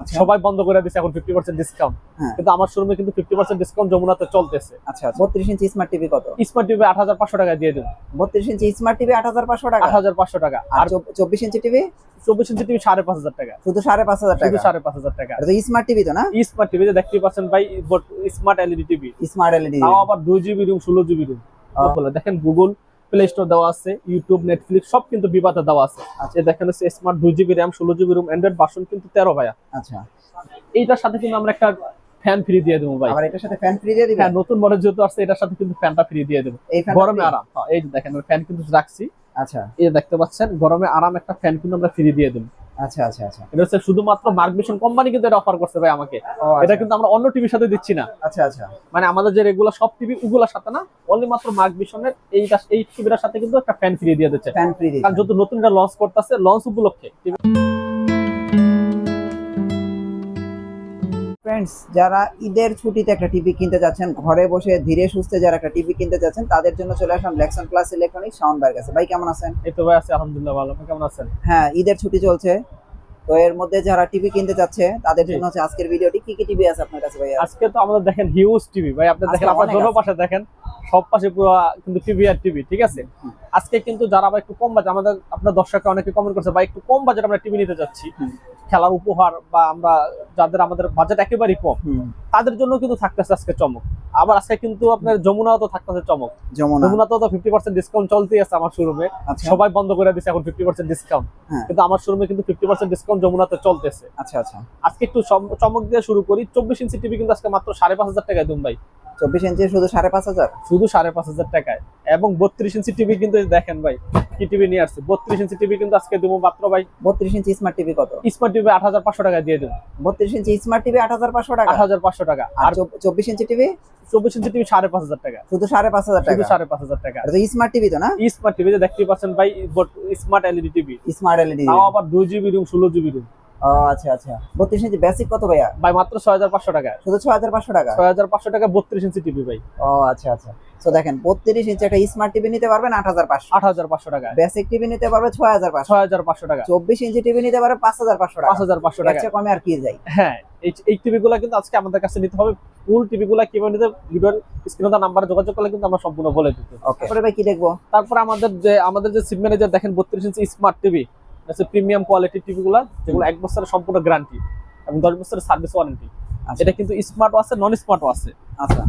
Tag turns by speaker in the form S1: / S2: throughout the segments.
S1: আচ্ছা।
S2: সবাই বন্ধ করে দিচ্ছে এখন ফিফটি পার্সেন্ট ডিসকাউন্ট। কিন্তু আমার শোরুমে কিন্তু ফিফটি পার্সেন্ট ডিসকাউন্ট যমুনাতে চলতেছে।
S1: আচ্ছা বত্রিশ ইঞ্চি স্মার্ট টিভি কত?
S2: স্মার্ট টিভি আট হাজার পাঁচশো টাকা দিয়ে দেবো।
S1: বত্রিশ ইঞ্চি স্মার্ট টিভি আট হাজার পাঁচশো টাকা?
S2: আট হাজার পাঁচশো টাকা।
S1: আর
S2: আর
S1: চব- চব্বিশ ইঞ্চি টিভি
S2: চব্বিশ ইঞ্চি টিভি সাড়ে পাঁচ হাজার টাকা।
S1: শুধু সাড়ে পাঁচ হাজার
S2: শুধু
S1: টাকা?
S2: সাড়ে পাঁচ হাজার টাকা।
S1: স্মার্ট টিভি তো না?
S2: স্মার্ট টিভি দেখতে পাচ্ছেন ভাই smart LED TV
S1: smart LED
S2: তাও আবার দুই জিবি রুম ষোলো জিবি রুম দেখেন গুগল প্লে স্টোর দেওয়া আছে ইউটিউব নেটফ্লিক্স সব কিন্তু বিবাদে দেওয়া আছে।
S1: আচ্ছা।
S2: দেখেন হচ্ছে স্মার্ট দুই জিবি র্যাম ষোলো জিবি রুম অ্যান্ড্রয়েড ভার্সন কিন্তু তেরো ভাইয়া।
S1: আচ্ছা।
S2: এইটার সাথে কিন্তু আমরা একটা ফ্যান ফ্রি দিয়ে দেবো ভাই।
S1: এটার সাথে ফ্যান ফ্রি দিয়ে দিবেন?
S2: হ্যাঁ নতুন মডেল যেহেতু আসছে এটার সাথে কিন্তু ফ্যানটা ফ্রি দিয়ে দেবো। গরমে আরাম। হ্যাঁ, এই দেখেন ফ্যান কিন্তু রাখছি।
S1: আচ্ছা।
S2: এই দেখতে পাচ্ছেন গরমে আরাম একটা ফ্যান কিন্তু আমরা ফ্রি দিয়ে দেবো।
S1: আচ্ছা আচ্ছা আচ্ছা।
S2: এটা হচ্ছে শুধুমাত্র মার্কমিশন কোম্পানি কিন্তু এটা অফার করছে ভাই আমাকে। এটা
S1: এটা
S2: কিন্তু আমরা অন্য টিভির সাথে দিচ্ছি না।
S1: আচ্ছা আচ্ছা।
S2: মানে আমাদের যে রেগুলার সব টিভি ওগুলোর সাথে না অনলি মাত্র মার্ক ভিশনের এইটা এই টিভিটার সাথে কিন্তু একটা ফ্যান ফ্রি দিয়ে দিচ্ছে।
S1: ফ্যান ফ্রি
S2: কারণ যত নতুন এটা লঞ্চ করতেছে লঞ্চ উপলক্ষে।
S1: ফ্রেন্ডস যারা ঈদের ছুটিতে একটা টিভি কিনতে যাচ্ছেন ঘরে বসে ধীরে সুস্থে যারা একটা টিভি কিনতে যাচ্ছেন তাদের জন্য চলে আসলাম লেকশন প্লাস ইলেকট্রনিক সাউন্ড বাইর কাছে। ভাই কেমন আছেন?
S2: এই তো ভাই আছে আলহামদুলিল্লাহ ভালো। আপনি কেমন আছেন?
S1: হ্যাঁ ঈদের ছুটি চলছে। তো এর মধ্যে যারা টিভি কিনতে যাচ্ছে তাদের। জন্য হচ্ছে আজকের ভিডিওটি। কি কি টিভি আছে আপনার কাছে ভাই
S2: আজকে তো আমাদের দেখেন হিউজ টিভি ভাই আপনি দেখেন আপনার দোনো পাশে দেখেন সব পাশে পুরো কিন্তু টিভি আর টিভি ঠিক আছে? আজকে কিন্তু যারা আবার একটু কম বাজে আমাদের আপনার দর্শকরা অনেকে কমেন্ট করছে ভাই একটু কম বাজেট আমরা টিভি নিতে যাচ্ছি। খেলার উপহার বা আমরা যাদের আমাদের বাজেট একেবারেই কম তাদের জন্য কিন্তু থাকতেছে আজকে চমক। আবার আজকে কিন্তু আপনার যমুনাও তো থাকতেছে চমক।
S1: যমুনা।
S2: যমুনাতেও তো ফিফটি পার্সেন্ট ডিসকাউন্ট চলতেই আছে আমার শোরুমে
S1: আচ্ছা।
S2: সবাই বন্ধ করে দিচ্ছে এখন ফিফটি পার্সেন্ট ডিসকাউন্ট। কিন্তু আমার শোরুমে কিন্তু ফিফটি পার্সেন্ট ডিসকাউন্ট যমুনাতে চলতেছে।
S1: আচ্ছা আচ্ছা।
S2: আজকে একটু চমক দিয়ে শুরু করি চব্বিশ ইঞ্চি টিভি কিন্তু আজকে মাত্র সাড়ে পাঁচ হাজার টাকায় দুম ভাই।
S1: চব্বিশ ইঞ্চি শুধু সাড়ে পাঁচ হাজার?
S2: শুধু সাড়ে পাঁচ হাজার টাকায়। এবং বত্রিশ ইঞ্চি টিভি কিন্তু দেখেন ভাই কি টিভি নিয়ে আসছে। বত্রিশ ইঞ্চি টিভি কিন্তু আজকে দেবো মাত্র ভাই
S1: বত্রিশ ইঞ্চি স্মার্ট টিভি কত?
S2: স্মার্ট টিভি আট হাজার পাঁচশো টাকা দিয়ে দেবো।
S1: বত্রিশ ইঞ্চি স্মার্ট টিভি আট হাজার পাঁচশো টাকা?
S2: আট হাজার পাঁচশো টাকা।
S1: আর চব্বিশ ইঞ্চি টিভি?
S2: চব্বিশ ইঞ্চি টিভি সাড়ে পাঁচ হাজার টাকা।
S1: শুধু সাড়ে পাঁচ হাজার টাকা?
S2: সাড়ে পাঁচ হাজার টাকা।
S1: স্মার্ট টিভি তো না?
S2: স্মার্ট টিভি দেখতে পাচ্ছেন ভাই smart LED TV.
S1: Smart LED
S2: তাও আবার দুই জিবি রুম ষোলো জিবি রুম
S1: আচ্ছা আচ্ছা। বত্রিশ ইঞ্চি বেসিক কত ভাইয়া?
S2: ভাই মাত্র ছয় হাজার পাঁচশো টাকা।
S1: শুধু ছয় হাজার পাঁচশো টাকা?
S2: ছয় হাজার পাঁচশো টাকা বত্রিশ ইঞ্চি টিভি ভাই।
S1: ও আচ্ছা আচ্ছা। তো দেখেন বত্রিশ ইঞ্চি একটা স্মার্ট টিভি নিতে পারবেন আট হাজার পাঁচশো।
S2: আট হাজার পাঁচশো টাকা।
S1: বেসিক টিভি নিতে পারবে ছয় হাজার পাঁচশো।
S2: ছয় হাজার পাঁচশো টাকা।
S1: চব্বিশ ইঞ্চি টিভি নিতে পারবে পাঁচ হাজার পাঁচশো টাকা।
S2: পাঁচ হাজার পাঁচশো টাকা।
S1: কমে আর কি যাই
S2: হ্যাঁ এই এই টিভি গুলা কিন্তু আজকে আমাদের কাছে নিতে হবে। ফুল টিভি গুলা কীভাবে নিতে ভিডিওর স্ক্রিনে নাম্বারে যোগাযোগ করলে কিন্তু আমরা সম্পূর্ণ বলে দিতে
S1: তারপরে ভাই কি দেখব?
S2: তারপর আমাদের যে আমাদের যে সিম ম্যানেজার দেখেন বত্রিশ ইঞ্চি স্মার্ট টিভি। আছে প্রিমিয়াম কোয়ালিটির টিভি গুলা যেগুলো এক বছরের সম্পূর্ণ গ্যারান্টি এবং দশ বছরের সার্ভিস ওয়ারেন্টি
S1: আচ্ছা।
S2: এটা কিন্তু স্মার্ট আছে নন স্মার্ট আছে
S1: আচ্ছা।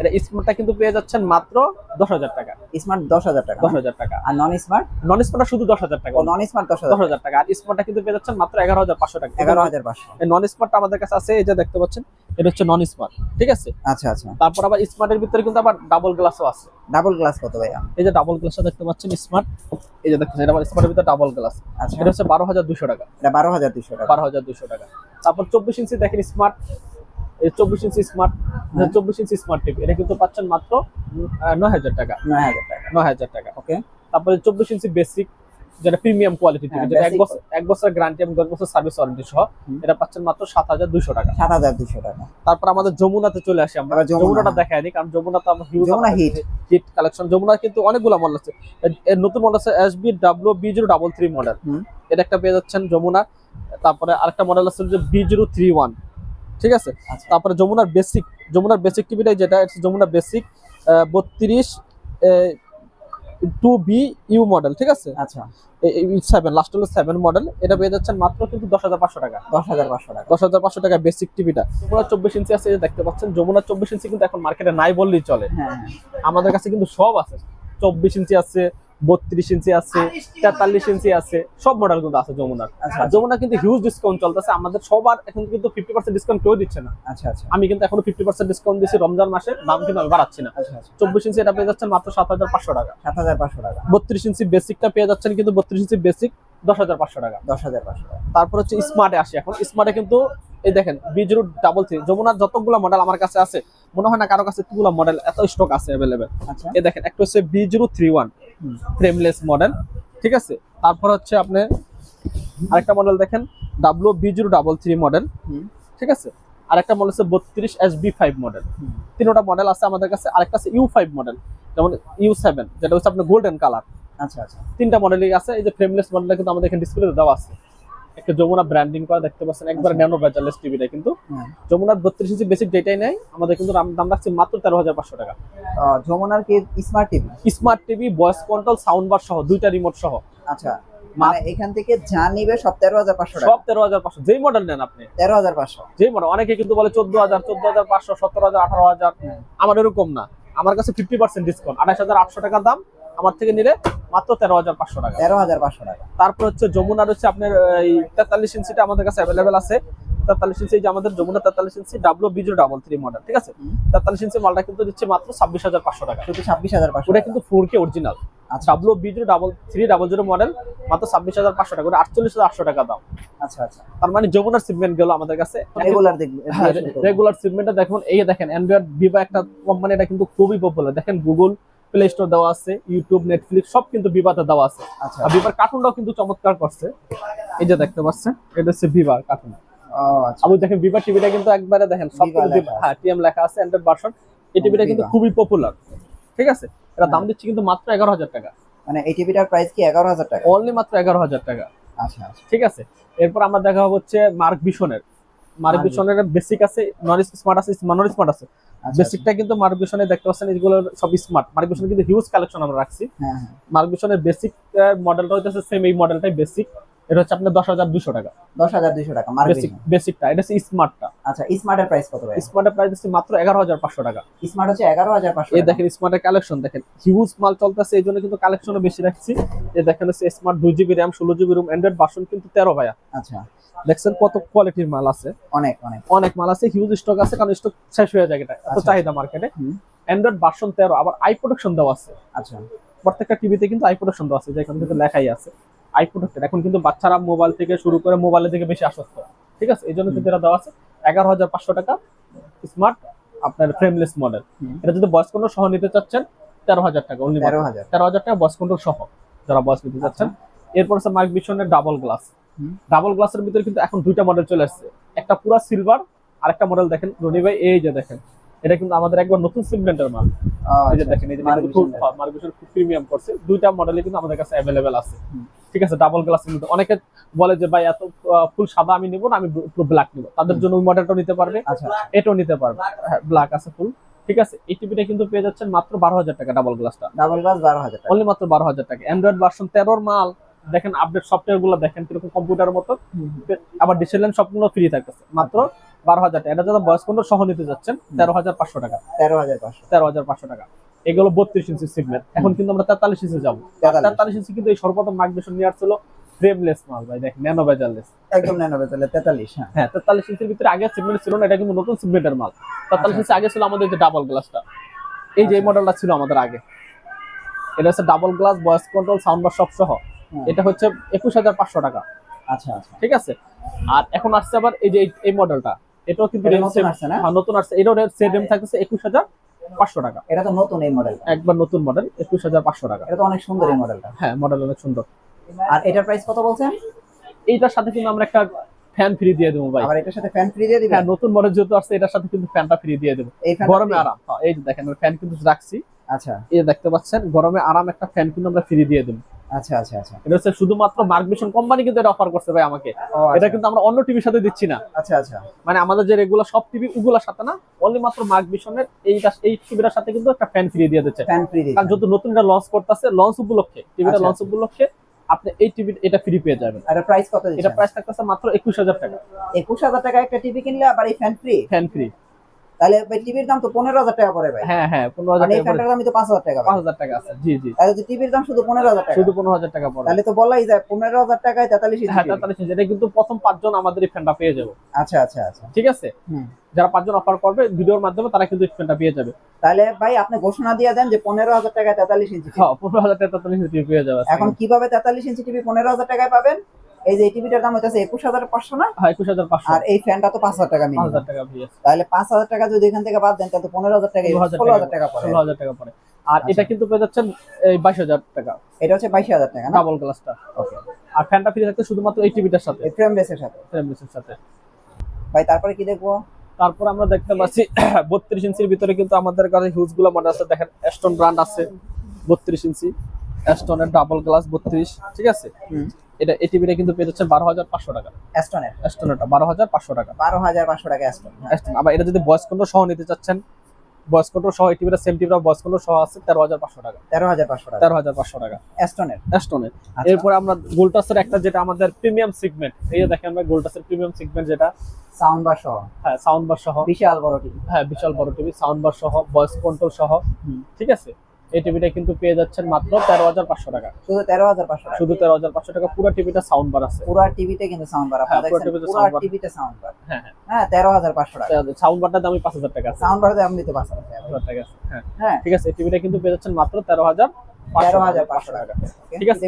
S2: এটা স্মার্টটা কিন্তু পেয়ে যাচ্ছেন মাত্র দশ হাজার টাকা।
S1: স্মার্ট দশ হাজার টাকা।
S2: দশ হাজার টাকা।
S1: আর নন স্মার্ট
S2: নন স্মার্টটা শুধু দশ হাজার টাকা।
S1: নন স্মার্ট দশ হাজার
S2: হাজার টাকা। আর স্মার্টটা কিন্তু পেয়ে যাচ্ছেন মাত্র এগারো হাজার পাঁচশো টাকা।
S1: এগারো হাজার পাঁচশো।
S2: নন স্মার্টটা আমাদের কাছে আছে এই যে দেখতে পাচ্ছেন এটা হচ্ছে নন স্মার্ট ঠিক আছে?
S1: আচ্ছা আচ্ছা।
S2: তারপর আবার স্মার্টের ভিতরে কিন্তু আবার ডাবল গ্লাসও আছে।
S1: ডাবল গ্লাস কত ভাইয়া?
S2: এই যে ডাবল গ্লাসটা দেখতে পাচ্ছেন স্মার্ট এই যে দেখতেছেন এটা আবার স্মার্টের ভিতরে ডাবল গ্লাস
S1: আচ্ছা।
S2: এটা হচ্ছে বারো হাজার দুশো টাকা।
S1: এটা বারো হাজার দুশো টাকা।
S2: বারো হাজার দুশো টাকা। তারপর চব্বিশ ইঞ্চি দেখেন স্মার্ট এই চব্বিশ ইঞ্চি স্মার্ট
S1: হ্যাঁ।
S2: চব্বিশ ইঞ্চি স্মার্ট টিভি এটা কিন্তু পাচ্ছেন মাত্র নয় হাজার টাকা।
S1: নয় হাজার টাকা।
S2: নয় হাজার টাকা
S1: ওকে
S2: তারপরে চব্বিশ ইঞ্চি বেসিক যেটা প্রিমিয়াম কোয়ালিটি টিভি যেটা এক বছর এক বছর গ্যারান্টি এবং দশ বছর সার্ভিস ওয়ারেন্টি সহ এটা পাচ্ছেন মাত্র সাত হাজার দুশো টাকা।
S1: সাত হাজার দুশো টাকা।
S2: তারপর আমাদের যমুনাতে চলে আসি আমরা। যমুনাটা দেখাই নি কারণ যমুনা তো আমরা
S1: Jamuna hit।
S2: Hit collection Jamuna কিন্তু অনেকগুলো মডেল আছে। এর- এর নতুন মডেল আছে S B W B zero double three model এটা একটা পেয়ে যাচ্ছেন যমুনা। তারপরে আরেকটা মডেল আছে যে বি জিরো থ্রি ওয়ান ঠিক আছে?
S1: আচ্ছা।
S2: তারপরে যমুনার বেসিক যমুনার বেসিক টিভিটাই যেটা এটা যমুনার বেসিক বত্রিশ টু বি ইউ মডেল ঠিক আছে?
S1: আচ্ছা।
S2: সেভেন লাস্ট হলো সেভেন মডেল এটা পেয়ে যাচ্ছেন মাত্র কিন্তু দশ হাজার পাঁচশো টাকা।
S1: দশ হাজার পাঁচশো টাকা।
S2: দশ হাজার পাঁচশো টাকা বেসিক টিভিটা যমুনা চব্বিশ ইঞ্চি আছে দেখতে পাচ্ছেন যমুনা চব্বিশ ইঞ্চি কিন্তু এখন মার্কেটে নাই বললেই চলে।
S1: হ্যাঁ হ্যাঁ।
S2: আমাদের কাছে কিন্তু সব আছে। চব্বিশ ইঞ্চি আছে বত্রিশ ইঞ্চি আছে তেতাল্লিশ ইঞ্চি আছে সব মডেল কিন্তু আছে যমুনার।
S1: আচ্ছা
S2: যমুনা কিন্তু হিউজ ডিসকাউন্ট চলতেছে আমাদের সবার এখন কিন্তু ফিফটি পার্সেন্ট ডিসকাউন্ট কেউ দিচ্ছে না।
S1: আচ্ছা আচ্ছা।
S2: আমি কিন্তু এখনও ফিফটি পার্সেন্ট ডিসকাউন্ট দিচ্ছি রমজান মাসে দাম কিন্তু আমি বাড়াচ্ছি না।
S1: আচ্ছা আচ্ছা।
S2: চব্বিশ ইঞ্চি এটা পেয়ে যাচ্ছেন মাত্র সাত হাজার পাঁচশো টাকা।
S1: সাত হাজার পাঁচশো টাকা।
S2: বত্রিশ ইঞ্চি বেসিকটা পেয়ে যাচ্ছেন কিন্তু বত্রিশ ইঞ্চি বেসিক দশ হাজার পাঁচশো টাকা।
S1: দশ হাজার পাঁচশো টাকা।
S2: তারপর হচ্ছে স্মার্টে আসি এখন। স্মার্টে কিন্তু এই দেখেন বিজরু ডাবল থ্রি যমুনার যতগুলো মডেল আমার কাছে আছে মনে হয় না কারও কাছে এতগুলো মডেল এত স্টক আছে অ্যাভেলেবেল
S1: আচ্ছা।
S2: এই দেখেন একটা হচ্ছে বিজরু থ্রি ওয়ান। ফ্রেমলেস মডেল ঠিক আছে? তারপর হচ্ছে আপনি আরেকটা মডেল দেখেন W zero double three model. ঠিক আছে? আরেকটা মডেল হচ্ছে বত্রিশ এস বি ফাইভ মডেল। তিনটা মডেল আছে আমাদের কাছে আরেকটা আছে ইউ ফাইভ মডেল যেমন ইউ সেভেন যেটা হচ্ছে আপনার গোল্ডেন কালার
S1: আচ্ছা আচ্ছা।
S2: তিনটা মডেলই আছে এই যে ফ্রেমলেস মডেলটা কিন্তু আমাদের এখানে ডিসপ্লেতে দেওয়া আছে। একটা যমুনা ব্র্যান্ডিং করা দেখতে পাচ্ছেন। একবার। ন্যানো বেজারলেস টিভিটা কিন্তু।
S1: হ্যাঁ।
S2: যমুনার বত্রিশ ইঞ্চি বেসিক যেটাই আমাদের কিন্তু দাম- দাম রাখছি মাত্র তেরো হাজার পাঁচশো টাকা।
S1: যমুনার কি smart TV
S2: smart TV voice control sound bar সহ দুইটা রিমোট সহ।
S1: আচ্ছা। মানে এখান থেকে যা নিবে সব তেরো হাজার পাঁচশো
S2: সব তেরো হাজার পাঁচশো। যেই মডেল নেন আপনি।
S1: তেরো হাজার পাঁচশো।
S2: যেই মডেল অনেকে কিন্তু বলে চোদ্দ হাজার চোদ্দ হাজার পাঁচশো সতেরো হাজার আঠারো হাজার। আমার এরকম না। আমার কাছে ফিফটি পার্সেন্ট ডিসকাউন্ট আঠাশ হাজার আটশো টাকা দাম। আমার থেকে নিলে মাত্র তেরো হাজার পাঁচশো টাকা।
S1: তেরো হাজার পাঁচশো টাকা।
S2: তারপর হচ্ছে যমুনার হচ্ছে আপনার এই তেতাল্লিশ ইঞ্চিটা আমাদের কাছে অ্যাভেলেবেল আছে। তেতাল্লিশ ইঞ্চি যে আমাদের যমুনা তেতাল্লিশ ইঞ্চি ডাব্লু বিজু ডাবল থ্রি মডেল ঠিক আছে? তেতাল্লিশ ইঞ্চি মালটা কিন্তু দিচ্ছে মাত্র ছাব্বিশ হাজার পাঁচশো টাকা।
S1: শুধু ছাব্বিশ হাজার পাঁচশো
S2: ওটা কিন্তু four K original W Biju double three double zero model মাত্র ছাব্বিশ হাজার পাঁচশো টাকা। ওটা আটচল্লিশ হাজার আটশো টাকা দাম।
S1: আচ্ছা আচ্ছা।
S2: তার মানে যমুনার সিগমেন্ট গেল আমাদের কাছে।
S1: রেগুলার
S2: রেগুলার সিগমেন্টটা দেখুন এই দেখেন অ্যান্ড্রয়েড ভিভা একটা কোম্পানি এটা কিন্তু খুবই পপুলার দেখেন গুগল প্লে স্টোর দেওয়া আছে ইউটিউব নেটফ্লিক্স সব কিন্তু ভিভাতে দেওয়া আছে।
S1: আচ্ছা।
S2: আর ভিভার কার্টুনটাও কিন্তু চমৎকার করছে। এই যে দেখতে পাচ্ছেন এটা হচ্ছে ভিভার কার্টুন আবার দেখেন ভিভা টিভিটা কিন্তু একবারে দেখেন সব। হ্যাঁ টিএম লেখা আছে অ্যান্ড্রয়েড ভার্সন এই টিভিটা কিন্তু খুবই পপুলার ঠিক আছে? এটা দাম
S1: হ্যাঁ।
S2: দিচ্ছে কিন্তু মাত্র এগারো হাজার টাকা।
S1: মানে এই টিভিটার প্রাইস কি এগারো হাজার টাকা?
S2: অনলি মাত্র এগারো হাজার টাকা।
S1: আচ্ছা আচ্ছা।
S2: ঠিক আছে? এরপর আমরা দেখা হচ্ছে মার্ক ভিশনের মার্ক
S1: Mark
S2: বেসিক আছে নন স্মার্ট আছে নন স্মার্ট আছে।
S1: আচ্ছা,
S2: বেসিকটা কিন্তু মার্ক ভিশনে দেখতে পাচ্ছেন এগুলো সব স্মার্ট মার্ক ভিশনে কিন্তু হিউজ কালেকশন আমরা রাখছি।
S1: হ্যাঁ
S2: বেসিক মডেলটা হচ্ছে সেম এই মডেলটাই বেসিক এটা হচ্ছে আপনার দশ হাজার দুশো টাকা।
S1: দশ হাজার দুইশো টাকা
S2: বেসিক বেসিকটা এটা হচ্ছে স্মার্টটা
S1: আচ্ছা স্মার্টের প্রাইস কত ভাই
S2: স্মার্টের প্রাইস হচ্ছে মাত্র এগারো হাজার পাঁচশো টাকা।
S1: স্মার্ট হচ্ছে এগারো হাজার পাঁচশো
S2: এই দেখেন স্মার্টের কালেকশন দেখেন। হিউজ মাল চলতেছে এই জন্য কিন্তু কালেকশনও বেশি রাখছি। এই দেখেন হচ্ছে স্মার্ট দুই জিবি র্যাম ষোলো জিবি রুম অ্যান্ড্রয়েড ভার্সন কিন্তু তেরো ভাইয়া।
S1: আচ্ছা।
S2: দেখছেন কত কোয়ালিটির মাল আছে?
S1: অনেক অনেক।
S2: অনেক মাল আছে হিউজ স্টক আছে কারণ স্টক শেষ হয়ে যায় এটা। এত
S1: আচ্ছা।
S2: চাহিদা মার্কেটে। অ্যান্ড্রয়েড ভার্সন তেরো আবার আই প্রোটেকশন দেওয়া আছে।
S1: আচ্ছা।
S2: প্রত্যেকটা টিভিতে কিন্তু আই প্রোটেকশন দেওয়া আছে যেখানে কিন্তু লেখাই আছে। আই প্রোটেক্টেড এখন কিন্তু বাচ্চারা মোবাইল থেকে শুরু করে মোবাইলের দিকে বেশি আসক্ত। ঠিক আছে? এই জন্য কিন্তু এটা দেওয়া আছে। এগারো হাজার পাঁচশো টাকা স্মার্ট আপনার ফ্রেমলেস মডেল এটা যদি বয়স কন্ট্রোল সহ নিতে চাচ্ছেন তেরো হাজার টাকা অনলি
S1: তেরো হাজার।
S2: তেরো হাজার টাকা বয়স কন্ট্রোল সহ যারা বয়স নিতে চাচ্ছেন। এরপর আছে মার্ক বিশনের ডাবল গ্লাস। ডাবল গ্লাসের ভিতরে কিন্তু এখন দুইটা মডেল চলে আসছে। একটা পুরা সিলভার আর একটা মডেল দেখেন। রনি ভাই এই যে দেখেন। এটা কিন্তু আমাদের একবার নতুন সিগমেন্টের মাল। এই যে
S1: আচ্ছা,
S2: দেখেন এই যে
S1: Mark
S2: খুব
S1: Vision
S2: মার্ক বিশন খুব প্রিমিয়াম করছে। দুইটা মডেলই কিন্তু আমাদের কাছে অ্যাভেলেবেল আছে। ঠিক আছে ডাবল গ্লাসের মধ্যে। অনেকে বলে যে ভাই এত ফুল সাদা আমি নিব না আমি ব্ল্যাক নিব। তাদের জন্য ওই মডেলটাও নিতে পারবে।
S1: আচ্ছা।
S2: এটাও নিতে পারবে। ব্ল্যাক আছে ফুল ঠিক আছে এই টিভিটা কিন্তু পেয়ে যাচ্ছেন মাত্র বারো হাজার টাকা ডাবল গ্লাসটা
S1: ডাবল গ্লাস বারো হাজার
S2: অনলি মাত্র বারো হাজার টাকা। অ্যান্ড্রয়েড ভার্সন তেরোর মাল। দেখেন আপডেট সফটওয়্যারগুলো দেখেন কীরকম কম্পিউটার মতো। আবার ডিসেলেন সবগুলো ফ্রি থাকতেছে। মাত্র বারো হাজার টাকা। এটা যারা বয়স কোন সহ নিতে যাচ্ছেন তেরো হাজার পাঁচশো টাকা।
S1: তেরো হাজার পাঁচশো।
S2: তেরো হাজার পাঁচশো টাকা। এগুলো বত্রিশ ইঞ্চি সিগমেন্ট এখন কিন্তু আমরা তেতাল্লিশ ইঞ্চি যাব।
S1: তেতাল্লিশ।
S2: ইঞ্চি কিন্তু এই সর্বপ্রথম মার্কবেশন নিয়ে আসছিল ফ্রেমলেস মাল ভাই দেখেন ন্যানো বেজারলেস
S1: একদম নেবে তাহলে তেতাল্লিশ হ্যাঁ।
S2: হ্যাঁ তেতাল্লিশ ইঞ্চির ভিতরে আগে সিগমেন্ট ছিল না এটা কিন্তু নতুন সিগমেন্টের মাল। তেতাল্লিশ ইঞ্চি আগে ছিল আমাদের যে ডাবল গ্লাসটা এই যে মডেলটা ছিল আমাদের আগে। এটা হচ্ছে double glass voice control sound bar সব সহ। এটা হচ্ছে একুশ হাজার পাঁচশো টাকা।
S1: আচ্ছা আচ্ছা।
S2: ঠিক আছে? আর এখন আসছে আবার এই যে এই মডেলটা এটাও কিন্তু
S1: নতুন আসছে না?
S2: হ্যাঁ, সেম থাকতেছে একুশ হাজার পাঁচশো টাকা।
S1: এটা তো নতুন এই মডেল
S2: একবার নতুন মডেল একুশ হাজার পাঁচশো টাকা।
S1: এটা তো অনেক সুন্দর এই মডেলটা
S2: হ্যাঁ মডেল অনেক সুন্দর।
S1: আর এটার প্রাইস কত বলছেন?
S2: এইটার সাথে কিন্তু আমরা একটা ফ্যান ফ্রি দিয়ে দেবো ভাই।
S1: এটার সাথে ফ্যান ফ্রি দিয়ে দিবেন?
S2: হ্যাঁ নতুন মডেল যেহেতু আসছে এটার সাথে কিন্তু ফ্যানটা ফ্রি দিয়ে দেবো। গরমে আরাম। হ্যাঁ, এই যে দেখেন ফ্যান কিন্তু রাখছি।
S1: আচ্ছা।
S2: এই দেখতে পাচ্ছেন গরমে আরাম একটা ফ্যান কিন্তু আমরা ফ্রি দিয়ে দেবো।
S1: আচ্ছা আচ্ছা আচ্ছা।
S2: এটা হচ্ছে শুধুমাত্র মার্কভিশন কোম্পানি কিন্তু এটা অফার করছে ভাই আমাকে। এটা
S1: আচ্ছা।
S2: কিন্তু আমরা অন্য টিভির সাথে দিচ্ছি না।
S1: আচ্ছা আচ্ছা।
S2: মানে আমাদের যে রেগুলার সব টিভি ওগুলোর সাথে না অনলি মাত্র মার্ক ভিশনের এইটা এই টিভিটার সাথে কিন্তু একটা ফ্যান ফ্রি দিয়ে দিচ্ছে।
S1: ফ্যান ফ্রি
S2: কারণ যত নতুন এটা লঞ্চ করতেছে লঞ্চ উপলক্ষে টিভিটা
S1: আচ্ছা,
S2: লঞ্চ উপলক্ষে আপনি এই টিভি এটা ফ্রি পেয়ে যাবেন।
S1: আর প্রাইস কত
S2: এটা প্রাইস থাকতেছে মাত্র একুশ হাজার টাকা।
S1: একুশ হাজার টাকা একটা টিভি কিনলে আবার এই ফ্যান ফ্রি
S2: ফ্যান ফ্রি
S1: তাহলে ভাই টিভির দাম তো পনেরো হাজার টাকা পড়ে ভাই।
S2: হ্যাঁ হ্যাঁ পনেরো হাজার
S1: মানে
S2: টাকা
S1: দামই তো পাঁচ হাজার টাকা
S2: পাঁচ হাজার টাকা আছে জি জি।
S1: তাহলে তো টিভির দাম শুধু পনেরো হাজার টাকা।
S2: শুধু পনেরো হাজার টাকা পড়ে।
S1: তাহলে তো বলাই যায় পনেরো হাজার টাকায় তেতাল্লিশ
S2: হ্যাঁ তেতাল্লিশ ইঞ্চি। এটা কিন্তু প্রথম পাঁচজন আমাদের এই ফ্যানটা পেয়ে যাবে।
S1: আচ্ছা আচ্ছা আচ্ছা।
S2: ঠিক আছে। যারা পাঁচজন অফার করবে ভিডিওর মাধ্যমে তারা কিন্তু ফ্যানটা পেয়ে যাবে।
S1: তাহলে ভাই আপনি ঘোষণা দিয়ে দেন যে পনেরো হাজার টাকায় তেতাল্লিশ ইঞ্চি
S2: হ্যাঁ পনেরো হাজার টাকা তেতাল্লিশ ইঞ্চি পেয়ে যাবে
S1: এখন কীভাবে তেতাল্লিশ ইঞ্চি টিভি পনেরো হাজার টাকায় পাবেন? এই যে টিভিটার দাম হাজার পাঁচশো না?
S2: হ্যাঁ একুশ হাজার পাঁচশো।
S1: আর এই ফ্যানটা তো পাঁচ হাজার টাকা
S2: পাঁচ
S1: মিনিমাম
S2: হাজার টাকা পেয়ে
S1: তাহলে পাঁচ হাজার টাকা যদি এখান থেকে বাদ দেন তাহলে পনেরো হাজার টাকা
S2: ষোলো হাজার
S1: ষোলো
S2: টাকা
S1: পড়ে।
S2: ষোলো হাজার টাকা পড়ে। আর
S1: আচ্ছা।
S2: এটা কিন্তু পেয়ে যাচ্ছেন এই বাইশ হাজার টাকা।
S1: এটা হচ্ছে বাইশ হাজার টাকা না?
S2: ডাবল গ্লাসটা।
S1: ওকে।
S2: আর ফ্যানটা ফ্রি থাকতে শুধুমাত্র এই টিভিটার সাথে।
S1: এই ফ্রেম বেসের সাথে।
S2: ফ্রেমলেসের সাথে।
S1: ভাই তারপরে কি দেখব?
S2: তারপর আমরা দেখতে পাচ্ছি বত্রিশ ইঞ্চির ভিতরে কিন্তু আমাদের কাছে হিউজগুলো মডেল আছে। দেখেন অ্যাস্টন ব্র্যান্ড আছে বত্রিশ ইঞ্চি। অ্যাস্টনের ডাবল গ্লাস বত্রিশ ঠিক আছে?
S1: হুম।
S2: এটা এই কিন্তু পেয়ে যাচ্ছেন বারো হাজার পাঁচশো টাকা।
S1: অ্যাস্টনের
S2: এস্টোনাটা বারো হাজার পাঁচশো টাকা।
S1: বারো হাজার পাঁচশো টাকা অ্যাস্টন
S2: Aston। আবার এটা যদি ভয়েস কন্ট্রোল সহ নিতে চাচ্ছেন ভয়েস কন্ট্রোল সহ এই টিভিটা সেম টিভিটা ভয়েস কন্ট্রোল সহ আছে তেরো হাজার পাঁচশো টাকা।
S1: তেরো হাজার পাঁচশো টাকা।
S2: তেরো হাজার পাঁচশো টাকা।
S1: অ্যাস্টনের আচ্ছা।
S2: এরপর আমরা গোল্টাসের একটা যেটা আমাদের প্রিমিয়াম সেগমেন্ট এই যে দেখেন আমরা গোল্টাসের প্রিমিয়াম সেগমেন্ট যেটা।
S1: সাউন্ড বার সহ।
S2: হ্যাঁ সাউন্ড বার সহ।
S1: বিশাল বড় টিভি
S2: হ্যাঁ বিশাল বড় টিভি সাউন্ড বার সহ ভয়েস কন্ট্রোল সহ। ঠিক আছে? এই টিভিটা কিন্তু পেয়ে যাচ্ছেন মাত্র তেরো হাজার পাঁচশো টাকা।
S1: শুধু তেরো হাজার পাঁচশো টাকা।
S2: শুধু তেরো হাজার পাঁচশো টাকা পুরো টিভিটা সাউন্ড বার আছে।
S1: পুরা টিভিতে কিন্তু সাউন্ড বার
S2: হ্যাঁ,
S1: আপনারা দেখছেন? পুরা টিভিতে সাউন্ড বার
S2: হ্যাঁ হ্যাঁ।
S1: হ্যাঁ তেরো হাজার পাঁচশো টাকা।
S2: সাউন্ড বারটা দামই পাঁচ হাজার টাকা
S1: সাউন্ড বারটা আপনি তো পাঁচ হাজার
S2: হাজার টাকা হ্যাঁ।
S1: হ্যাঁ।
S2: ঠিক আছে এই টিভিটা কিন্তু পেয়ে যাচ্ছেন মাত্র তেরো হাজার ঠিক আছে।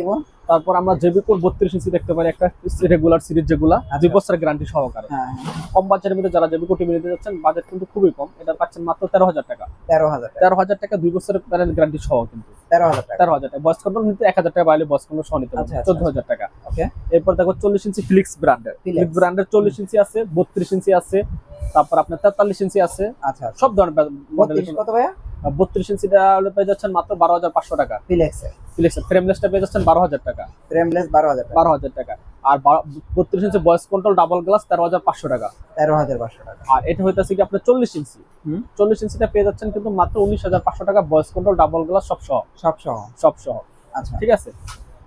S2: তারপর আমরা জেবিকোর বত্রিশ ইঞ্চি দেখতে পারি একটা রেগুলার সিরিজ যেগুলা দুই
S1: আচ্ছা।
S2: বছরের গ্যারান্টি সহকারে।
S1: হ্যাঁ
S2: কম বাজারের মধ্যে যারা জেবিকো টিভি নিতে যাচ্ছেন বাজেট কিন্তু খুবই কম। এটা পাচ্ছেন মাত্র তেরো হাজার টাকা।
S1: তেরো হাজার টাকা।
S2: তেরো হাজার টাকা দুই বছরের প্যানেল গ্যারান্টি সহ কিন্তু।
S1: তেরো হাজার টাকা।
S2: তেরো হাজার টাকা। বয়স কন্ট্রোল নিতে এক হাজার টাকা বাইরে বয়স কন্ট্রোল সহ নিতে
S1: আচ্ছা,
S2: পারবেন।
S1: আচ্ছা,
S2: চোদ্দ হাজার টাকা।
S1: ওকে
S2: এরপর দেখো চল্লিশ ইঞ্চি ফিলিক্স ব্র্যান্ডের। ফিলিক্স ব্র্যান্ডের চল্লিশ ইঞ্চি আছে বত্রিশ ইঞ্চি আছে তারপর আপনার তেতাল্লিশ ইঞ্চি আছে।
S1: আচ্ছা
S2: সব ধরনের
S1: বত্রিশ
S2: ইঞ্চিটা হলে পেয়ে যাচ্ছেন মাত্র বারো হাজার পাঁচশো টাকা।
S1: ফিলেক্সে
S2: ফিলিক্সের ফ্রেমলেসটা পেয়ে যাচ্ছেন বারো হাজার টাকা।
S1: ফ্রেমলেস বারো হাজার
S2: বারো হাজার টাকা। আর বত্রিশ ইঞ্চি বয়স কন্ট্রোল ডাবল গ্লাস তেরো হাজার পাঁচশো টাকা।
S1: তেরো হাজার পাঁচশো টাকা।
S2: আর এটা হইতেছে কি আপনার চল্লিশ ইঞ্চি
S1: হুম।
S2: চল্লিশ ইঞ্চিটা পেয়ে যাচ্ছেন কিন্তু মাত্র উনিশ হাজার পাঁচশো টাকা বয়স কন্ট্রোল ডাবল গ্লাস সব সহ
S1: সব সহ
S2: সব সহ
S1: আচ্ছা।
S2: ঠিক আছে?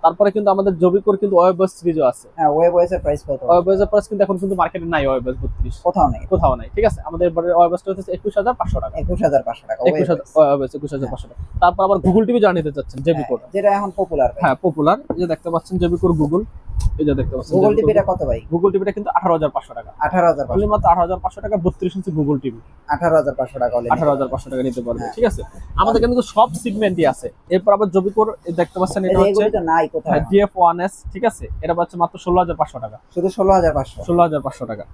S2: তারপরে কিন্তু আমাদের জবিকোর কিন্তু ওয়েবস সিরিজও আছে।
S1: হ্যাঁ ওয়েবস এর প্রাইস কত?
S2: ওয়েবসের প্রাইস কিন্তু এখন কিন্তু মার্কেটে নাই ওয়েবস বত্রিশ।
S1: কোথাও নাই।
S2: কোথাও নাই ঠিক আছে? আমাদের ওয়েবসটা হচ্ছে একুশ হাজার পাঁচশো টাকা।
S1: একুশ হাজার পাঁচশো টাকা
S2: একুশ হাজার ওয়েবস হাজার পাঁচশো টাকা। তারপর আবার গুগল টিভি জানতে নিতে চাচ্ছেন জেবিকোর
S1: হ্যাঁ, যেটা এখন পপুলার
S2: হ্যাঁ পপুলার যে দেখতে পাচ্ছেন জেবিকোর গুগল এই দেখতে পাচ্ছেন
S1: গুগল টিভিটা কত ভাই?
S2: গুগল টিভিটা কিন্তু আঠারো হাজার পাঁচশো টাকা।
S1: আঠারো হাজার পাঁচশো
S2: only মাত্র টাকা ইঞ্চি গুগল টিভি
S1: টাকা
S2: নিতে পারবে
S1: হ্যাঁ।
S2: ঠিক আছে? আমাদের কিন্তু সব সিগমেন্টই আছে। এরপর আবার জবিকোর দেখতে পাচ্ছেন এটা হচ্ছে
S1: তো নাই কোথাও।
S2: ডিএফ ঠিক আছে? এটা পাচ্ছে মাত্র ষোলো হাজার পাঁচশো টাকা।
S1: শুধু ষোলো হাজার পাঁচশো।
S2: ষোলো হাজার পাঁচশো টাকা।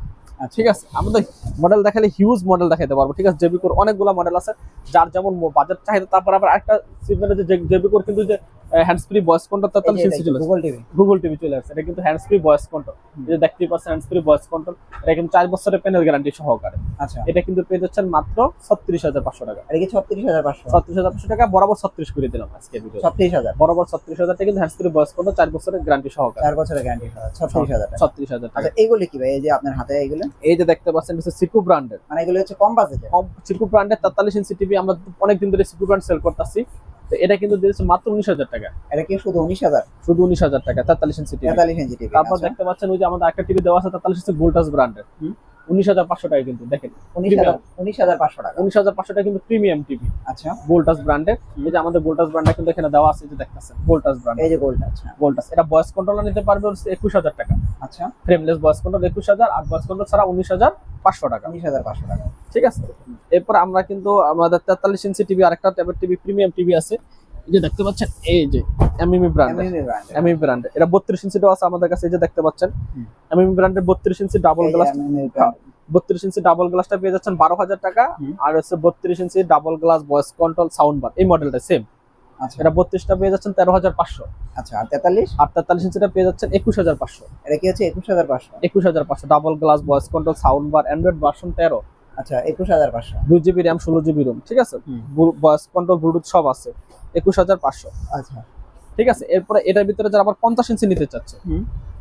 S1: আচ্ছা।
S2: ঠিক আছে? আমাদের মডেল দেখালে হিউজ মডেল দেখাতে পারব ঠিক আছে? জেবিকোর অনেকগুলো মডেল আছে যার যেমন বাজার চাহিদা তারপর আবার একটা সিগমেন্টে যে জেবিকোর কিন্তু যে হ্যান্ডস ফ্রি ভয়েস কন্ট্রোল তেতাল্লিশ ইঞ্চি চলে
S1: গুগল টিভি
S2: গুগল টিভি চলে আসছে এটা কিন্তু হ্যান্ডস ফ্রি ভয়েস কন্ট্রোল যে দেখতেই পাচ্ছেন হ্যান্ডস ফ্রি ভয়েস কন্ট্রোল এটা কিন্তু চার বছরের প্যানেল গ্যারান্টি সহকারে।
S1: আচ্ছা।
S2: এটা কিন্তু পেয়ে যাচ্ছেন মাত্র ছত্রিশ হাজার পাঁচশো টাকা।
S1: এটা কি ছত্রিশ হাজার পাঁচশো?
S2: ছত্রিশ হাজার পাঁচশো টাকা বরাবর ছত্রিশ করে দিলাম আজকে ভিডিও
S1: ছত্রিশ হাজার।
S2: বরাবর ছত্রিশ হাজার টাকা কিন্তু হ্যান্ডস ফ্রি ভয়েস কন্ট্রোল চার বছরের গ্যারান্টি সহকারে।
S1: চার বছরের গ্যারান্টি ছত্রিশ হাজার
S2: ছত্রিশ হাজার টাকা।
S1: আচ্ছা এগুলি কি ভাই? এই যে আপনার হাতে এগুলো?
S2: এই যে দেখতে পাচ্ছেন হচ্ছে সিকু ব্র্যান্ডের
S1: মানে এগুলো হচ্ছে কম বাজেটে
S2: সিকু ব্র্যান্ডের তেতাল্লিশ ইঞ্চি টিভি আমরা অনেকদিন ধরে সিকু ব্র্যান্ড সেল করতেছি। তো এটা কিন্তু দিয়েছে মাত্র উনিশ হাজার টাকা।
S1: এটা কি শুধু উনিশ হাজার?
S2: শুধু উনিশ হাজার টাকা তেতাল্লিশ ইঞ্চি টিভি
S1: তেতাল্লিশ ইঞ্চি টিভি
S2: তারপর দেখতে পাচ্ছেন ওই যে আমাদের একটা টিভি দেওয়া আছে তেতাল্লিশ ইঞ্চি ভোল্টাস ব্র্যান্ডের উনিশ হাজার পাঁচশো টাকা কিন্তু দেখেন।
S1: উনিশ হাজার পাঁচশো টাকা।
S2: উনিশ হাজার পাঁচশো টাকা কিন্তু প্রিমিয়াম টিভি
S1: আচ্ছা।
S2: ভোল্টাস ব্র্যান্ডের এই যে আমাদের ভোল্টাস ব্র্যান্ডটা কিন্তু এখানে দেওয়া আছে যে দেখতেছেন ভোল্টাস ব্র্যান্ড
S1: এই যে গোল্ড আচ্ছা।
S2: ভোল্টাস এটা ভয়েস কন্ট্রোলার নিতে পারবে একুশ হাজার টাকা।
S1: আচ্ছা
S2: ফ্রেমলেস কন্ট্রোল একুশ হাজার আর কন্ট্রোল ছাড়া উনিশ হাজার পাঁচশো টাকা
S1: উনিশ হাজার পাঁচশো টাকা
S2: ঠিক আছে এরপর আমরা কিন্তু আমাদের তেতাল্লিশ ইঞ্চি টিভি আরেকটা ট্যাবের টিভি প্রিমিয়াম টিভি আছে এই যে দেখতে পাচ্ছেন এই যে এমএমই ব্র্যান্ড
S1: এমএমই ব্র্যান্ড
S2: এটা বত্রিশ ইঞ্চিটাও আছে আমাদের কাছে এই যে দেখতে পাচ্ছেন। এমএমই ব্র্যান্ডের বত্রিশ ইঞ্চি ডাবল গ্লাস বত্রিশ ইঞ্চি ডাবল গ্লাসটা পেয়ে যাচ্ছেন বারো হাজার টাকা আর হচ্ছে বত্রিশ inch double glass voice control sound bar এই মডেলটা সেম
S1: আচ্ছা
S2: এটা বত্রিশটা পেয়ে যাচ্ছেন তেরো হাজার পাঁচশো।
S1: আচ্ছা আর তেতাল্লিশ?
S2: আর তেতাল্লিশ ইঞ্চিটা পেয়ে যাচ্ছেন একুশ হাজার পাঁচশো।
S1: এটা কি হচ্ছে একুশ হাজার পাঁচশো?
S2: একুশ হাজার পাঁচশো double glass voice control sound bar Android version তেরো।
S1: আচ্ছা একুশ হাজার পাঁচশো।
S2: দুই জিবি র্যাম ষোলো জিবি রোম ঠিক আছে। ভয়েস কন্ট্রোল ব্লুটুথ সব আছে। একুশ হাজার পাঁচশো।
S1: আচ্ছা।
S2: ঠিক আছে? এরপরে এটার ভিতরে যারা আবার পঞ্চাশ ইঞ্চি নিতে চাচ্ছে।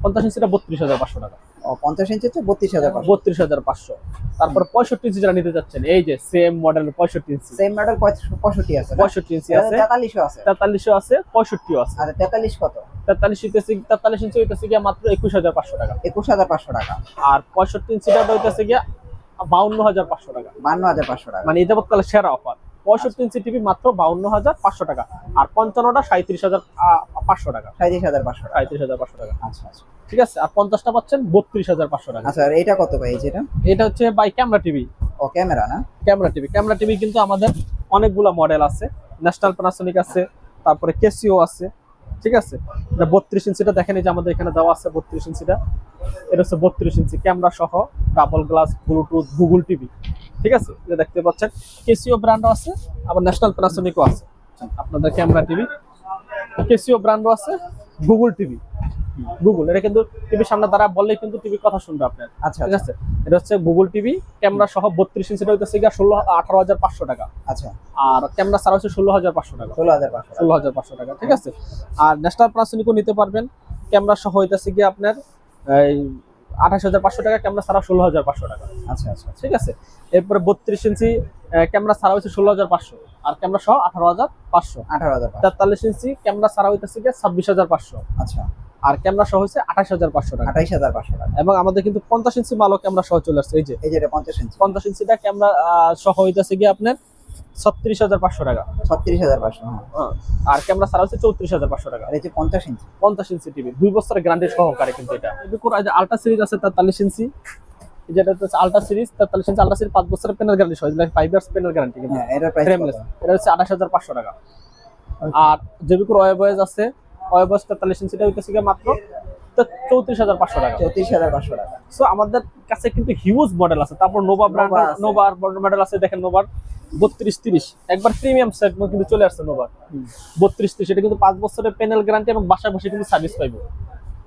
S2: পঞ্চাশ ইঞ্চিটা বত্রিশ হাজার পাঁচশো টাকা।
S1: পঞ্চাশ ইঞ্চি হচ্ছে বত্রিশ হাজার
S2: বত্রিশ হাজার পাঁচশো। তারপর পঁয়ষট্টি ইঞ্চি যারা নিতে চাচ্ছেন এই যে সেম মডেল পঁয়ষট্টি ইঞ্চি।
S1: সেম মডেল পঁয়ষট্টি আছে
S2: পঁয়ষট্টি ইঞ্চি আছে।
S1: তেতাল্লিশও আছে।
S2: তেতাল্লিশও আছে পঁয়ষট্টিও আছে।
S1: আর তেতাল্লিশ কত?
S2: তেতাল্লিশ হইতেছে তেতাল্লিশ ইঞ্চি হইতেছে গিয়া মাত্র একুশ হাজার পাঁচশো টাকা।
S1: একুশ হাজার পাঁচশো টাকা।
S2: আর পঁয়ষট্টি ইঞ্চিটা হইতেছে গিয়া বাউন্ন হাজার পাঁচশো টাকা।
S1: বান্ন হাজার পাঁচশো টাকা।
S2: মানে যাবৎকালে সেরা অফার। পঁয়ষট্টি ইঞ্চি টিভি মাত্র বাউন্ন হাজার পাঁচশো টাকা। আর পঞ্চান্নটা সাঁত্রিশ হাজার পাঁচশো টাকা।
S1: সাঁত্রিশ হাজার পাঁচশো
S2: সাঁত্রিশ হাজার পাঁচশো টাকা।
S1: আচ্ছা আচ্ছা।
S2: ঠিক আছে? আর পঞ্চাশটা পাচ্ছেন বত্রিশ হাজার পাঁচশো টাকা।
S1: আচ্ছা এটা কত ভাই এই যেটা?
S2: এটা হচ্ছে বাই ক্যামেরা টিভি।
S1: ও ক্যামেরা না?
S2: Camera TV. ক্যামেরা টিভি কিন্তু আমাদের অনেকগুলো মডেল আছে। ন্যাশনাল প্যানাসোনিক আছে তারপরে কেসিও আছে। ঠিক আছে? এটা বত্রিশ ইঞ্চিটা দেখেন এই যে আমাদের এখানে দেওয়া আছে বত্রিশ ইঞ্চিটা। এটা হচ্ছে বত্রিশ ইঞ্চি ক্যামেরা সহ double glass Bluetooth Google TV. ঠিক আছে? যে দেখতে পাচ্ছেন কেসিও ব্র্যান্ডও আছে আবার ন্যাশনাল প্যানাসোনিকও আছে। আপনাদের ক্যামেরা টিভি কেসিও ব্র্যান্ডও আছে গুগল টিভি গুগল এটা কিন্তু টিভির সামনে দ্বারা বললেই কিন্তু টিভি কথা শুনবে আপনার
S1: আচ্ছা
S2: ঠিক আছে? এটা হচ্ছে গুগল টিভি ক্যামেরা সহ বত্রিশ ইঞ্চিটা হইতেছে গিয়া ষোলো আঠারো হাজার পাঁচশো টাকা।
S1: আচ্ছা।
S2: আর ক্যামেরা ছাড়া হচ্ছে ষোলো হাজার পাঁচশো টাকা।
S1: ষোলো হাজার পাঁচশো টাকা।
S2: ষোলো হাজার পাঁচশো টাকা ঠিক আছে? আর ন্যাশনাল প্রাসনিকও নিতে পারবেন। ক্যামেরা সহ হইতেছে কি আপনার এই আঠাশ হাজার পাঁচশো টাকা ক্যামেরা ছাড়া ষোলো হাজার পাঁচশো টাকা।
S1: আচ্ছা আচ্ছা
S2: ঠিক আছে? এরপরে বত্রিশ ইঞ্চি ক্যামেরা ছাড়া হয়েছে ষোলো হাজার পাঁচশো। আর ক্যামেরা সহ আঠারো হাজার পাঁচশো।
S1: আঠারো হাজার।
S2: তেতাল্লিশ ইঞ্চি ক্যামেরা ছাড়া হইতেছে গিয়ে ছাব্বিশ হাজার পাঁচশো।
S1: আচ্ছা।
S2: আর ক্যামেরা সহ হয়েছে আঠাশ হাজার পাঁচশো টাকা।
S1: আঠাইশ হাজার পাঁচশো টাকা।
S2: এবং আমাদের কিন্তু পঞ্চাশ ইঞ্চি মালও ক্যামেরা সহ চলে আসছে এই যে।
S1: এই যে এটা পঞ্চাশ ইঞ্চি।
S2: পঞ্চাশ ইঞ্চিটা ক্যামেরা সহ হইতেছে গিয়ে আপনার ছত্রিশ হাজার পাঁচশো টাকা।
S1: ছত্রিশ হাজার পাঁচশো হ্যাঁ।
S2: হ্যাঁ। আর ক্যামেরা ছাড়া হচ্ছে চৌত্রিশ হাজার পাঁচশো টাকা।
S1: এই যে পঞ্চাশ ইঞ্চি
S2: পঞ্চাশ ইঞ্চি টিভি দুই বছরের গ্যারান্টি সহকারে কিন্তু এটা। আল্ট্রা সিরিজ আছে তেতাল্লিশ ইঞ্চি যেটা হচ্ছে আল্ট্রা সিরিজ তেতাল্লিশ ইঞ্চি আল্ট্রা সিরিজ পাঁচ বছরের পেনের গ্যারান্টি সহ। ফাইভ ইয়ার্স পেনের গ্যারান্টি কিন্তু।
S1: হ্যাঁ এটার প্রাইস
S2: এটা হচ্ছে আঠাশ হাজার পাঁচশো টাকা। আর জেবিকুর ওয়েবয়েজ আছে ওয়েবয়েজ তেতাল্লিশ ইঞ্চিটা হইতেছে গিয়ে মাত্র চৌত্রিশ হাজার পাঁচশো টাকা।
S1: চৌত্রিশ হাজার পাঁচশো টাকা।
S2: সো আমাদের কাছে কিন্তু হিউজ মডেল আছে। তারপর নোভা ব্র্যান্ড। নোভার মডেল আছে দেখেন নোভার বত্রিশ তিরিশ। একবার প্রিমিয়াম সেট কিন্তু চলে আসছে নোভার বত্রিশ তিরিশ এটা কিন্তু পাঁচ বছরের গ্যারান্টি এবং বাসায় বসে কিন্তু সার্ভিস পাইবো।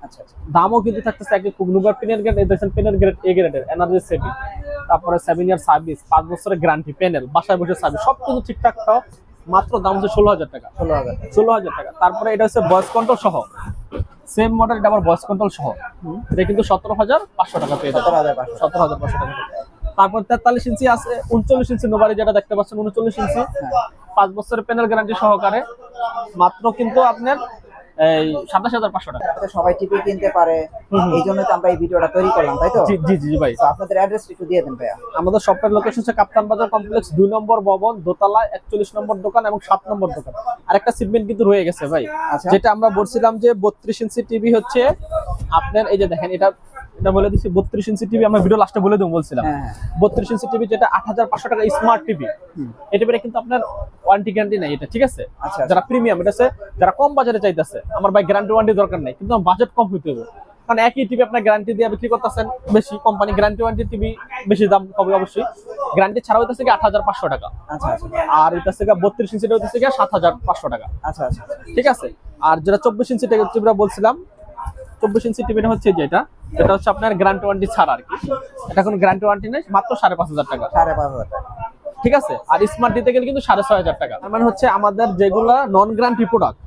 S1: আচ্ছা আচ্ছা।
S2: দামও কিন্তু থাকতেছে একই। খুব নোভার পেনের গ্রেড এই দেখছেন পেনের গ্রেড এ গ্রেডের এনার্জি সেভিং তারপরে সেভেন ইয়ার সার্ভিস পাঁচ বছরের গ্যারান্টি বাসায় বসে সার্ভিস সব কিছু ঠিকঠাক। মাত্র দাম হচ্ছে ষোলো হাজার টাকা।
S1: ষোলো হাজার টাকা।
S2: ষোলো হাজার টাকা। তারপরে এটা হচ্ছে ভয়েস কন্ট্রোল সহ। সেম মডেল এটা আবার ভয়েস কন্ট্রোল সহ এটা কিন্তু সতেরো হাজার পাঁচশো টাকা পেয়ে যাবে।
S1: সতেরো হাজার পাঁচশো
S2: টাকা। তারপর তেতাল্লিশ ইঞ্চি আছে উনচল্লিশ ইঞ্চি নোবারি যেটা দেখতে পাচ্ছেন উনচল্লিশ ইঞ্চি। পাঁচ বছরের প্যানেল গ্যারান্টি সহকারে। মাত্র কিন্তু আপনার এই সাতাশ হাজার পাঁচশো টাকা।
S1: সবাই কিনতে পারে।
S2: হুম হুম।
S1: এই জন্য তো আমরা এই ভিডিওটা তৈরি করলাম তাই তো?
S2: জি জি জি ভাই।
S1: আপনাদের অ্যাড্রেস একটু দিয়ে দেন ভাইয়া।
S2: আমাদের শপের লোকেশন হচ্ছে কাপ্তান বাজার কমপ্লেক্স দুই নম্বর ভবন দোতলা একচল্লিশ নম্বর দোকান এবং সাত নম্বর দোকান। আর একটা সিগমেন্ট কিন্তু রয়ে গেছে ভাই
S1: আচ্ছা।
S2: যেটা আমরা বলছিলাম যে বত্রিশ ইঞ্চি টিভি হচ্ছে আপনার এই যে দেখেন এটা এটা বলে দিচ্ছি বত্রিশ ইঞ্চি টিভি আমরা ভিডিও লাস্টে বলে দেবো বলছিলাম।
S1: হ্যাঁ।
S2: বত্রিশ ইঞ্চি টিভি যেটা আট হাজার পাঁচশো টাকা স্মার্ট টিভি। এটা বেড়ে কিন্তু আপনার ওয়ারেন্টি গ্যারান্টি নাই এটা ঠিক আছে?
S1: আচ্ছা
S2: যারা প্রিমিয়াম এটা হচ্ছে যারা কম বাজারে চাইতেছে আমার ভাই গ্যারান্টি ওয়ারেন্টি দরকার নাই কিন্তু আমার বাজেট কম হইতে হবে। কারণ একই টিভি আপনার গ্যারান্টি দিয়ে বিক্রি করতেছেন বেশি কোম্পানি গ্যারান্টি ওয়ারেন্টি টিভি বেশি দাম হবে অবশ্যই। গ্যারান্টি ছাড়া হইতেছে কি আট হাজার পাঁচশো টাকা।
S1: আচ্ছা আচ্ছা।
S2: আর এটা থেকে বত্রিশ ইঞ্চিটা হইতেছে কি সাত হাজার পাঁচশো টাকা।
S1: আচ্ছা আচ্ছা।
S2: ঠিক আছে? আর যেটা চব্বিশ ইঞ্চি টিভিটা বলছিলাম চব্বিশ ইঞ্চি টিভিটা হচ্ছে যেটা এটা। হচ্ছে আপনার গ্যারান্টি ওয়ারেন্টি ছাড়া আর কি। এটা কোনো গ্যারান্টি ওয়ারেন্টি নেই মাত্র সাড়ে পাঁচ হাজার টাকা।
S1: সাড়ে পাঁচ হাজার টাকা।
S2: ঠিক আছে? আর স্মার্ট দিতে গেলে কিন্তু সাড়ে ছয় হাজার টাকা। মানে হচ্ছে আমাদের যেগুলা non guarantee product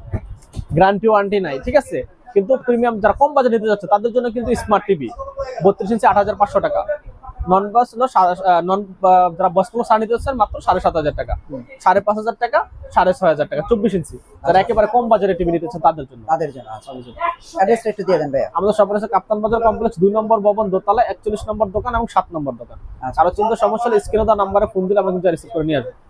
S2: guarantee warranty নাই ঠিক আছে? কিন্তু প্রিমিয়াম যারা কম বাজারে নিতে যাচ্ছে তাদের জন্য কিন্তু স্মার্ট টিভি বত্রিশ ইঞ্চি আট হাজার পাঁচশো টাকা। নন বাস হলো নন যারা বসগুলো সাড়ে নিতে মাত্র সাড়ে সাত হাজার টাকা। সাড়ে পাঁচ হাজার টাকা সাড়ে ছয় হাজার টাকা চব্বিশ ইঞ্চি যারা একেবারে কম বাজারে টিভি নিতে চান তাদের জন্য।
S1: তাদের জন্য আচ্ছা অ্যাড্রেসটা একটু দিয়ে দেন ভাই
S2: আমাদের সব আছে কাপ্তান বাজার কমপ্লেক্স দুই নম্বর ভবন দোতলা একচল্লিশ নম্বর দোকান এবং সাত নম্বর দোকান।
S1: আচ্ছা।
S2: আরও চিন্তা সমস্যা হলে স্ক্রিনে দেওয়া নাম্বারে ফোন দিলে আমরা কিন্তু রিসিভ করে নিয়ে আসব।